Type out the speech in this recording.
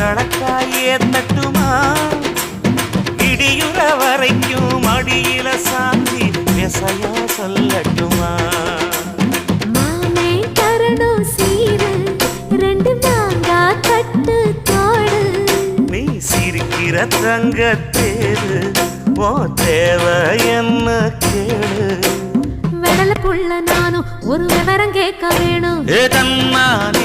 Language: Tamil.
நடக்காயே தட்டுமா? இடியுற வரைக்கும் அடியில சாந்தி விசையா சொல்லட்டுமா? சிரிக்கிற தங்க தேரு ஓ தேவை என்ன கேடு? வெடல புள்ள நானும் ஒரு விவரம் கேட்க வேணும். ஏ தன்னான